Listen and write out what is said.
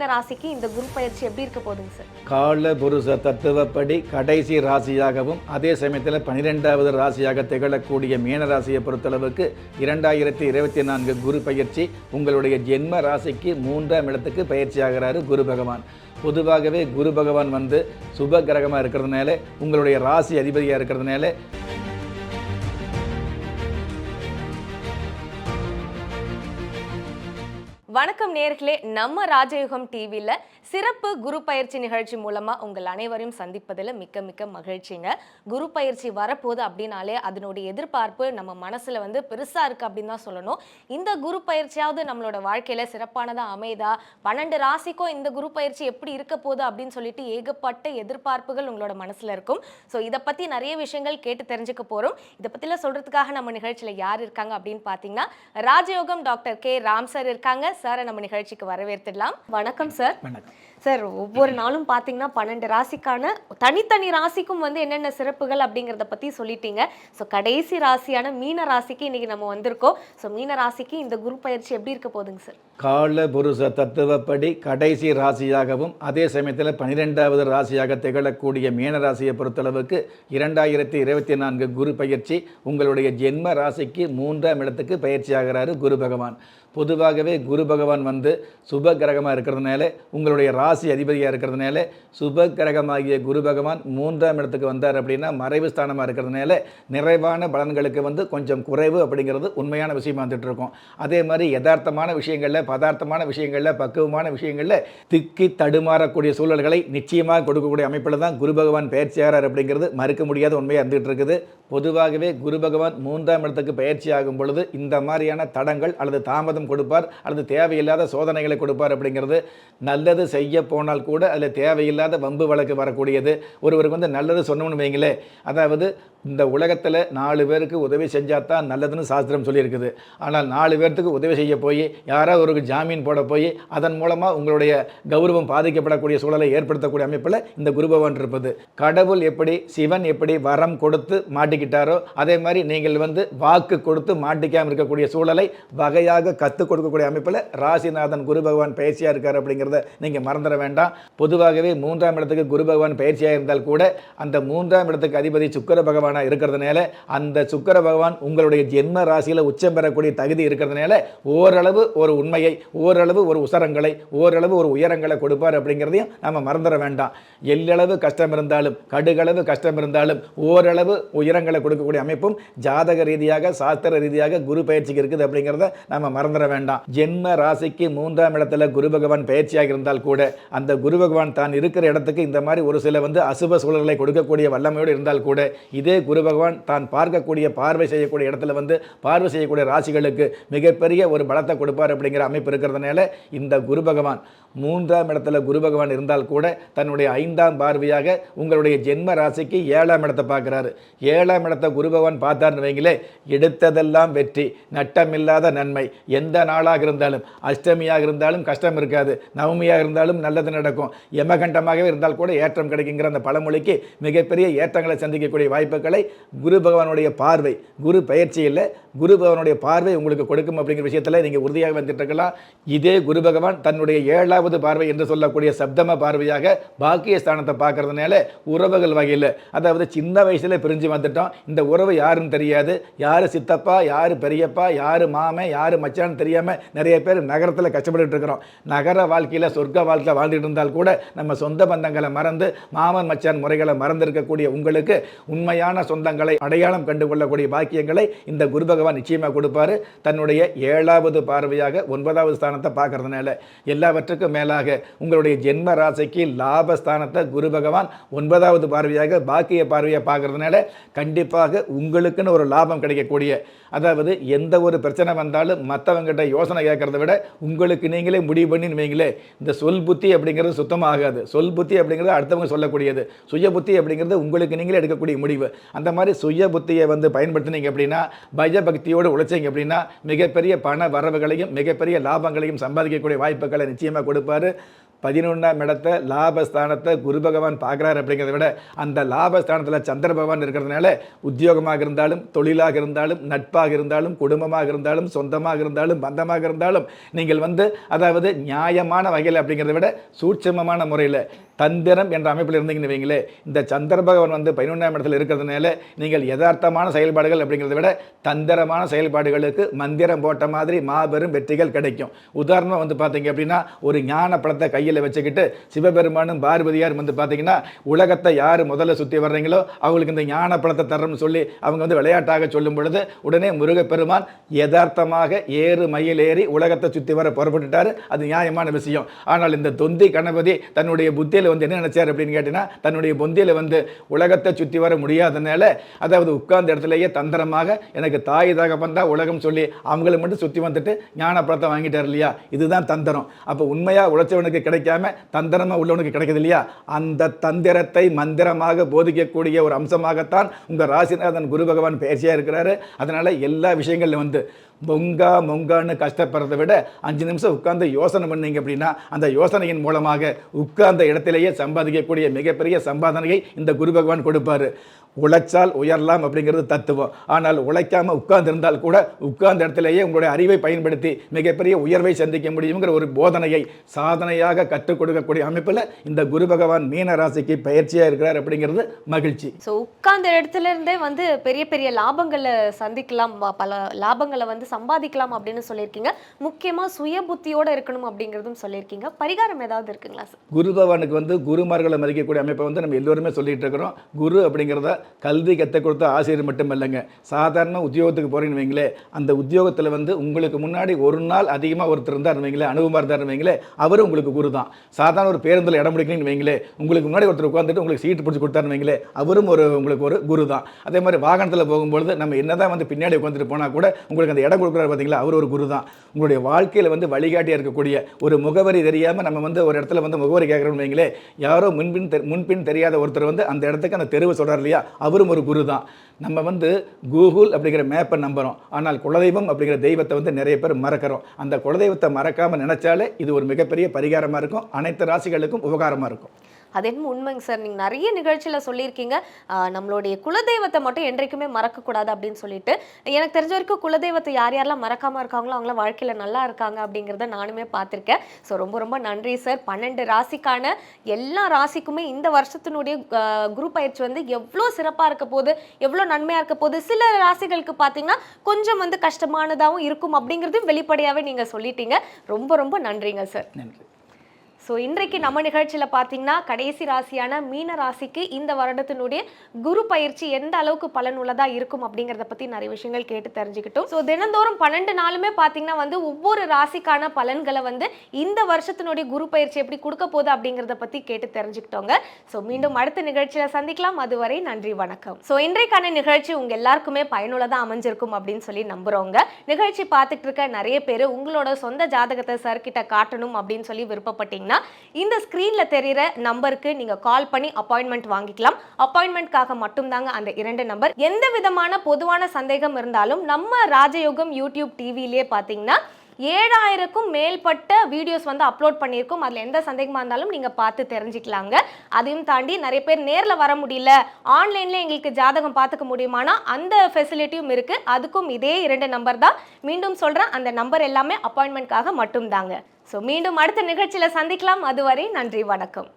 மீன ராசிக்கு இந்த குரு பயிற்சி எப்படி இருக்க போகுதுங்க சார்? கால புருஷ தத்துவப்படி கடைசி ராசியாகவும் அதே சமயத்தில் பனிரெண்டாவது ராசியாக திகழக்கூடிய மீன ராசியை பொறுத்தளவுக்கு இரண்டாயிரத்தி இருபத்தி நான்கு குரு பயிற்சி உங்களுடைய ஜென்ம ராசிக்கு மூன்றாம் இடத்துக்கு பயிற்சி ஆகிறாரு குரு பகவான். பொதுவாகவே குரு பகவான் வந்து சுப கிரகமாக இருக்கிறதுனால உங்களுடைய ராசி அதிபதியாக இருக்கிறதுனால வணக்கம் நேர்களே நம்ம ராஜயுகம் டிவியில் சிறப்பு குரு பயிற்சி நிகழ்ச்சி மூலமாக உங்கள் அனைவரையும் சந்திப்பதில் மிக்க மிக்க மகிழ்ச்சிங்க. குரு பயிற்சி வரப்போகுது அப்படின்னாலே அதனுடைய எதிர்பார்ப்பு நம்ம மனசில் வந்து பெருசாக இருக்குது அப்படின்னு தான் சொல்லணும். இந்த குரு பயிற்சியாவது நம்மளோட வாழ்க்கையில் சிறப்பானதாக அமைதா? பன்னெண்டு ராசிக்கும் இந்த குரு பயிற்சி எப்படி இருக்க போகுது அப்படின்னு சொல்லிட்டு ஏகப்பட்ட எதிர்பார்ப்புகள் உங்களோட மனசில் இருக்கும். ஸோ இதை பற்றி நிறைய விஷயங்கள் கேட்டு தெரிஞ்சுக்க போகிறோம் இதை பற்றிலாம் சொல்கிறதுக்காக நம்ம நிகழ்ச்சியில் யார் இருக்காங்க அப்படின்னு பார்த்தீங்கன்னா ராஜயோகம் டாக்டர் கே. ராம் சார் இருக்காங்க. சாரை நம்ம நிகழ்ச்சிக்கு வரவேற்றுடலாம் வணக்கம் சார் வணக்கம். சார் ஒவ்வொரு நாளும் பார்த்தீங்கன்னா பன்னெண்டு ராசிக்கான தனித்தனி ராசிக்கும் வந்து என்னென்ன சிறப்புகள் அப்படிங்கிறத பற்றி சொல்லிட்டீங்க. ஸோ கடைசி ராசியான மீன ராசிக்கு இன்னைக்கு நம்ம வந்திருக்கோம். ஸோ மீன ராசிக்கு இந்த குரு பயிற்சி எப்படி இருக்க போகுதுங்க சார்? கால புருஷ தத்துவப்படி கடைசி ராசியாகவும் அதே சமயத்தில் பன்னிரெண்டாவது ராசியாக திகழக்கூடிய மீன ராசியை பொறுத்தளவுக்கு இரண்டாயிரத்தி இருபத்தி நான்கு குரு பயிற்சி உங்களுடைய ஜென்ம ராசிக்கு மூன்றாம் இடத்துக்கு பயிற்சி ஆகிறாரு குரு பகவான். பொதுவாகவே குரு பகவான் வந்து சுப கிரகமாக இருக்கிறதுனால உங்களுடைய ராசி அதிபதியாக இருக்கிறதுனால சுப கிரகமாகிய குரு பகவான் மூன்றாம் இடத்துக்கு வந்தார் அப்படின்னா மறைவு ஸ்தானமாக இருக்கிறதுனால நிறைவான பலன்களுக்கு வந்து கொஞ்சம் குறைவு அப்படிங்கிறது உண்மையான விஷயமா வந்துட்டு இருக்கும் அதே மாதிரி யதார்த்தமான விஷயங்களில் பதார்த்தமான விஷயங்களில் பக்குவமான விஷயங்களில் திக்கி தடுமாறக்கூடிய சூழல்களை நிச்சயமாக கொடுக்கக்கூடிய அமைப்பில் தான் குரு பகவான் பயிற்சியாளர் அப்படிங்கிறது மறுக்க முடியாத உண்மையாக இருந்துகிட்டு இருக்குது பொதுவாகவே குரு பகவான் மூன்றாம் இடத்துக்கு பயிற்சி ஆகும் பொழுது இந்த மாதிரியான தடங்கள் அல்லது தாமதம் கொடுப்பார். அல்லது தேவையில்லாத சோதனைகளை கொடுப்பார் அப்படிங்கிறது நல்லது செய்ய போனால் கூட அதில் தேவையில்லாத வம்பு வழக்கு வரக்கூடியது. ஒருவருக்கு வந்து நல்லது சொன்னோம்னு வைங்களே அதாவது இந்த உலகத்தில் நாலு பேருக்கு உதவி செஞ்சால் தான் நல்லதுன்னு சாஸ்திரம் சொல்லியிருக்குது. ஆனால் நாலு பேர்த்துக்கு உதவி செய்ய போய் யாராவது ஒரு ஜாமீன் போட போய் அதன் மூலமாக உங்களுடைய கௌரவம் பாதிக்கப்படக்கூடிய சூழலை ஏற்படுத்தக்கூடிய அமைப்பில் இந்த குரு பகவான் இருப்பது. கடவுள் எப்படி சிவன் எப்படி வரம் கொடுத்து மாட்டிக்கிட்டாரோ அதே மாதிரி நீங்கள் வந்து வாக்கு கொடுத்து மாட்டிக்காமல் இருக்கக்கூடிய சூழலை வகையாக கற்றுக் கொடுக்கக்கூடிய அமைப்பில் ராசிநாதன் குரு பகவான் பயிற்சியாக இருக்கார் அப்படிங்கிறத நீங்கள் மறந்துட வேண்டாம். பொதுவாகவே மூன்றாம் இடத்துக்கு குரு பகவான் பயிற்சியாக இருந்தால் கூட அந்த மூன்றாம் இடத்துக்கு அதிபதி சுக்கர பகவானாக இருக்கிறதுனால அந்த சுக்கர பகவான் உங்களுடைய ஜென்ம ராசியில் உச்சம் பெறக்கூடிய தகுதி இருக்கிறதுனால ஓரளவு ஒரு உண்மையை ஓரளவு ஒரு உசரங்களை ஓரளவு ஒரு உயரங்களை கொடுப்பார் அப்படிங்கிறதையும் நம்ம மறந்துட வேண்டாம். எல்லளவு கஷ்டம் இருந்தாலும் கடுகளவு கஷ்டம் இருந்தாலும் ஓரளவு உயரங்களை கொடுக்கக்கூடிய அமைப்பும் ஜாதக ரீதியாக சாஸ்திர ரீதியாக குரு பயிற்சிக்கு இருக்குது அப்படிங்கிறத நம்ம மறந்துட வேண்டாம். ஜென்ம ராசிக்கு மூன்றாம் இடத்துல குரு பகவான் பயிற்சியாக இருந்தால் கூட அந்த குரு பகவான் தான் இருக்கிற இடத்துக்கு இந்த மாதிரி ஒரு சில வந்து அசுப சூழல்களை கொடுக்கக்கூடிய வல்லமையோடு இருந்தால் கூட இதே குரு பகவான் தான் பார்க்கக்கூடிய பார்வை செய்யக்கூடிய இடத்துல வந்து பார்வை செய்யக்கூடிய ராசிகளுக்கு மிகப்பெரிய ஒரு பலத்தை கொடுப்பார் அப்படிங்கிற அமைப்பு இருக்கிறதுனால இந்த குரு பகவான் மூன்றாம் இடத்துல குரு பகவான் இருந்தால் கூட தன்னுடைய ஐந்தாம் பார்வையாக உங்களுடைய ஜென்ம ராசிக்கு ஏழாம் இடத்தை பார்க்குறாரு. ஏழாம் இடத்தை குரு பகவான் பார்த்தார்னு வைங்களே எடுத்ததெல்லாம் வெற்றி நட்டமில்லாத நன்மை எந்த எந்த நாளாக இருந்தாலும் அஷ்டமியாக இருந்தாலும் கஷ்டம் இருக்காது. நவமியாக இருந்தாலும் நல்லது நடக்கும். யமகண்டமாகவே இருந்தால் கூட ஏற்றம் கிடைக்குங்கிற அந்த பழமொழிக்கு மிகப்பெரிய ஏற்றங்களை சந்திக்கக்கூடிய வாய்ப்புகளை குரு பகவானுடைய பார்வை குரு பயிற்சியில் குரு பகவானுடைய பார்வை உங்களுக்கு கொடுக்கும் அப்படிங்கிற விஷயத்தில் நீங்கள் உறுதியாக வந்துட்டு இருக்கலாம். இதே குரு பகவான் தன்னுடைய ஏழாவது பார்வை என்று சொல்லக்கூடிய சப்தம பார்வையாக பாக்கிய ஸ்தானத்தை பார்க்கறதுனால உறவுகள் வகையில் அதாவது சின்ன வயசில் பிரிஞ்சு வந்துட்டோம். இந்த உறவு யாருன்னு தெரியாது. யார் சித்தப்பா யார் பெரியப்பா யார் மாமன் யார் மச்சான் தெரியாமல் நிறைய பேர் நகரத்தில் கஷ்டப்பட்டு இருக்கிறோம். நகர வாழ்க்கையில் சொர்க்க வாழ்க்கை வாழ்ந்துட்டு இருந்தால் கூட நம்ம சொந்த பந்தங்களை மறந்து மாமன் மச்சான் முறைகளை மறந்திருக்கக்கூடிய உங்களுக்கு உண்மையான சொந்தங்களை அடையாளம் கண்டு கொள்ளக்கூடிய பாக்கியங்களை இந்த குரு பகவான் நிச்சயமாக கொடுப்பாரு. தன்னுடைய ஏழாவது பார்வையாக ஒன்பதாவது ஸ்தானத்தை பார்க்கறதுனால எல்லாவற்றுக்கும் மேலாக உங்களுடைய ஜென்ம ராசிக்கு லாபஸ்தானத்தை குரு பகவான் ஒன்பதாவது பார்வையாக பாக்கிய பார்வையை பார்க்கறதுனால கண்டிப்பாக உங்களுக்குன்னு ஒரு லாபம் கிடைக்கக்கூடிய அதாவது எந்த ஒரு பிரச்சனை வந்தாலும் மற்றவங்க கிட்ட யோசனை கேட்கறத விட உங்களுக்கு நீங்களே முடிவு பண்ணி வைங்களே இந்த சொல் புத்தி அப்படிங்கிறது சுத்தமாக ஆகாது சொல் புத்தி அப்படிங்கிறது அடுத்தவங்க சொல்லக்கூடியது. சுய புத்தி அப்படிங்கிறது உங்களுக்கு நீங்களே எடுக்கக்கூடிய முடிவு. அந்த மாதிரி சுய புத்தியை வந்து பயன்படுத்தினீங்க அப்படின்னா பயபக்தியோடு உழைச்சிங்க அப்படின்னா மிகப்பெரிய பண வரவுகளையும் மிகப்பெரிய லாபங்களையும் சம்பாதிக்கக்கூடிய வாய்ப்புகளை நிச்சயமாக கொடுப்பாரு. பதினொன்றாம் இடத்தை லாபஸ்தானத்தை குரு பகவான் பார்க்குறாரு அப்படிங்கிறத விட அந்த லாபஸ்தானத்தில் சந்திர பகவான் இருக்கிறதுனால உத்தியோகமாக இருந்தாலும் தொழிலாக இருந்தாலும் நட்பாக இருந்தாலும் குடும்பமாக இருந்தாலும் சொந்தமாக இருந்தாலும் பந்தமாக இருந்தாலும் நீங்கள் வந்து அதாவது நியாயமான வகையில் அப்படிங்கிறத விட சூட்சமமான முறையில் தந்திரம் என்ற அமைப்பில் இருந்தீங்கன்னு வைங்களேன் இந்த சந்திர பகவான் வந்து பதினொன்றாம் இடத்துல இருக்கிறதுனால நீங்கள் யதார்த்தமான செயல்பாடுகள் அப்படிங்கிறத விட தந்திரமான செயல்பாடுகளுக்கு மந்திரம் போட்ட மாதிரி மாபெரும் வெற்றிகள் கிடைக்கும். உதாரணமாக வந்து பார்த்தீங்க அப்படின்னா ஒரு ஞான படத்தை கையில் வச்சுக்கிட்டு சிவபெருமானும் பார்வதியார் வந்து பார்த்தீங்கன்னா உலகத்தை யார் முதல்ல சுற்றி வர்றீங்களோ அவங்களுக்கு இந்த ஞான பழத்தை தரணும்னு சொல்லி அவங்க வந்து விளையாட்டாக சொல்லும் பொழுது உடனே முருகப்பெருமான் யதார்த்தமாக ஏறு மயில் ஏறி உலகத்தை சுற்றி வர புறப்பட்டுட்டாரு. அது நியாயமான விஷயம். ஆனால் இந்த தொந்தி கணபதி தன்னுடைய புத்தியில் வந்து என்ன நினைச்சார் அப்படின்னு கேட்டீங்கன்னா தன்னுடைய பொந்தியில் வந்து உலகத்தை சுற்றி வர முடியாதனால அதாவது உட்கார்ந்த இடத்துலயே தந்திரமாக எனக்கு தாய் தகப்பன் தான் உலகம் சொல்லி அவங்கள மட்டும் சுற்றி வந்துட்டு ஞான பழத்தை வாங்கிட்டார் இல்லையா? இதுதான் தந்திரம். அப்போ உண்மையாக உழைச்சவனுக்கு கிடைக்காம தந்திரமாக உள்ளவனுக்கு கிடைக்குது இல்லையா அந்த தந்திரத்தை மந்திரமாக போதிக்கக்கூடிய ஒரு அம்சமாகத்தான் உங்கள் ராசிநாதன் குரு பகவான் பேசியாக இருக்கிறாரு. அதனால் எல்லா விஷயங்களிலும் வந்து பொங்கா மொங்கான்னு கஷ்டப்படுறதை விட அஞ்சு நிமிஷம் உட்கார்ந்து யோசனை பண்ணீங்க அப்படின்னா அந்த யோசனையின் மூலமாக உட்கார்ந்த இடத்திலேயே சம்பாதிக்கக்கூடிய மிகப்பெரிய சம்பாதனையை இந்த குரு பகவான் கொடுப்பாரு. உழைச்சால் உயரலாம் அப்படிங்கிறது தத்துவம். ஆனால் உழைக்காமல் உட்கார்ந்திருந்தால் கூட உட்கார்ந்த இடத்திலேயே உங்களுடைய அறிவை பயன்படுத்தி மிகப்பெரிய உயர்வை சந்திக்க முடியுங்கிற ஒரு போதனையை சாதனையாக கற்றுக் கொடுக்கக்கூடிய அமைப்பில் இந்த குரு பகவான் மீன ராசிக்கு பயிற்சியாக இருக்கிறார் அப்படிங்கிறது மகிழ்ச்சி. ஸோ உட்கார்ந்த இடத்துல இருந்தே வந்து பெரிய பெரிய லாபங்களை சந்திக்கலாம். பல லாபங்களை வந்து சம்பாதிக்கலாம் அப்படின்னு சொல்லியிருக்கீங்க. முக்கியமா சுய புத்தியோட இருக்கணும் அப்படிங்கிறதும் சொல்லியிருக்கீங்க. பரிகாரம் ஏதாவது இருக்குங்களா சார்? குரு பகவானுக்கு வந்து குருமார்களை மதிக்கக்கூடிய அமைப்பை வந்து நம்ம எல்லோருமே சொல்லிட்டு இருக்கிறோம். குரு அப்படிங்கிறத கல்வி கற்றுக் கொடுத்த ஆசிரியர் மட்டும் இல்லைங்க சாதாரண உத்தியோகத்துக்கு போறீங்கன்னு வைங்களே அந்த உத்தியோகத்தில் வந்து உங்களுக்கு முன்னாடி ஒரு நாள் அதிகமாக ஒருத்தர் இருந்தார் வைங்களே அனுபவமாக இருந்தார் வைங்களே அவரும் உங்களுக்கு குரு தான். சாதாரண ஒரு பேருந்தில் இடம் பிடிக்கணும்னு வைங்களே உங்களுக்கு முன்னாடி ஒருத்தர் உட்காந்துட்டு உங்களுக்கு சீட்டு பிடிச்சி கொடுத்தாருன்னு வைங்களே அவரும் ஒரு உங்களுக்கு ஒரு குரு தான். அதே மாதிரி வாகனத்தில் போகும்பொழுது நம்ம என்னதான் வந்து பின்னாடி உட்காந்துட்டு போனால் கூட உங்களுக்கு அந்த இடம் கொடுக்குறாரு பார்த்தீங்களா? அவர் ஒரு குரு தான் உங்களுடைய வாழ்க்கையில் வந்து வழிகாட்டியாக இருக்கக்கூடிய ஒரு முகவரி தெரியாமல் நம்ம வந்து ஒரு இடத்துல வந்து முகவரி கேட்குறோம்னு வைங்களே யாரோ முன்பின் தெ- முன்பின் தெரியாத ஒருத்தர் வந்து அந்த இடத்துக்கு அந்த தெருவை சொல்கிறார் இல்லையா? அவரும் ஒரு குரு தான் நம்ம வந்து கூகுள் அப்படிங்கிற மேப்பை நம்புகிறோம் ஆனால் குலதெய்வம் அப்படிங்கிற தெய்வத்தை வந்து நிறைய பேர் மறக்கிறோம். அந்த குலதெய்வத்தை மறக்காமல் நினைச்சாலே இது ஒரு மிகப்பெரிய பரிகாரமாக இருக்கும். அனைத்து ராசிகளுக்கும் உபகாரமாக இருக்கும். அது என்ன உண்மைங்க சார்? நீங்கள் நிறைய நிகழ்ச்சியில் சொல்லியிருக்கீங்க. நம்மளுடைய குலதெய்வத்தை மட்டும் என்றைக்குமே மறக்கக்கூடாது அப்படின்னு சொல்லிட்டு. எனக்கு தெரிஞ்ச வரைக்கும் குலதெய்வத்தை யார் யாரெல்லாம் மறக்காமல் இருக்காங்களோ அவங்களாம் வாழ்க்கையில் நல்லா இருக்காங்க அப்படிங்கிறத நானுமே பார்த்துருக்கேன். ஸோ ரொம்ப ரொம்ப நன்றி சார். பன்னெண்டு ராசிக்கான எல்லா ராசிக்குமே இந்த வருஷத்தினுடைய குரூப் பயிற்சி வந்து எவ்வளோ சிறப்பாக இருக்க போது எவ்வளோ நன்மையாக இருக்க போது சில ராசிகளுக்கு பார்த்தீங்கன்னா கொஞ்சம் வந்து கஷ்டமானதாகவும் இருக்கும் அப்படிங்கிறதும் வெளிப்படையாகவே நீங்கள் சொல்லிட்டீங்க. ரொம்ப ரொம்ப நன்றிங்க சார். நன்றி. ஸோ இன்றைக்கு நம்ம நிகழ்ச்சியில் பார்த்தீங்கன்னா கடைசி ராசியான மீன ராசிக்கு இந்த வருடத்தினுடைய குரு பயிற்சி எந்த அளவுக்கு பலனுள்ளதா இருக்கும் அப்படிங்கிறத பற்றி நிறைய விஷயங்கள் கேட்டு தெரிஞ்சுக்கிட்டோம். ஸோ தினந்தோறும் பன்னெண்டு நாளுமே பார்த்தீங்கன்னா வந்து ஒவ்வொரு ராசிக்கான பலன்களை வந்து இந்த வருஷத்தினுடைய குரு பயிற்சி எப்படி கொடுக்க போகுது அப்படிங்கிறத பற்றி கேட்டு தெரிஞ்சுக்கிட்டோங்க. ஸோ மீண்டும் அடுத்த நிகழ்ச்சியில் சந்திக்கலாம். அதுவரை நன்றி வணக்கம். ஸோ இன்றைக்கான நிகழ்ச்சி உங்கள் எல்லாருக்குமே பயனுள்ளதாக அமைஞ்சிருக்கும் அப்படின்னு சொல்லி நம்புகிறோங்க நிகழ்ச்சி பார்த்துட்டு இருக்க நிறைய பேர் உங்களோட சொந்த ஜாதகத்தை சர்க்கிட்ட காட்டணும் அப்படின்னு சொல்லி விருப்பப்பட்டீங்கன்னா இந்த ஸ்க்ரீனில் தெரிகிற நம்பருக்கு நீங்க கால் பண்ணி அப்பாயின்மெண்ட் வாங்கிக்கலாம். அப்பாயின்மெண்ட்காக மட்டும்தாங்க அந்த இரண்டு நம்பர். எந்த விதமான பொதுவான சந்தேகம் இருந்தாலும் நம்ம ராஜயோகம் யூடியூப் டிவிலேயே பார்த்தீங்கன்னா ஏழாயிரக்கும் மேற்பட்ட வீடியோஸ் வந்து அப்லோட் பண்ணியிருக்கோம். அதில் எந்த சந்தேகமாக இருந்தாலும் நீங்கள் பார்த்து தெரிஞ்சுக்கலாங்க. அதையும் தாண்டி நிறைய பேர் நேரில் வர முடியல. ஆன்லைனில் எங்களுக்கு ஜாதகம் பார்த்துக்க முடியுமானா அந்த ஃபெசிலிட்டியும் இருக்குது அதுக்கும் இதே இரண்டு நம்பர் தான். மீண்டும் சொல்கிறேன் அந்த நம்பர் எல்லாமே அப்பாயின்மெண்ட்காக மட்டும்தாங்க. ஸோ மீண்டும் அடுத்த நிகழ்ச்சியில் சந்திக்கலாம். அதுவரை நன்றி வணக்கம்.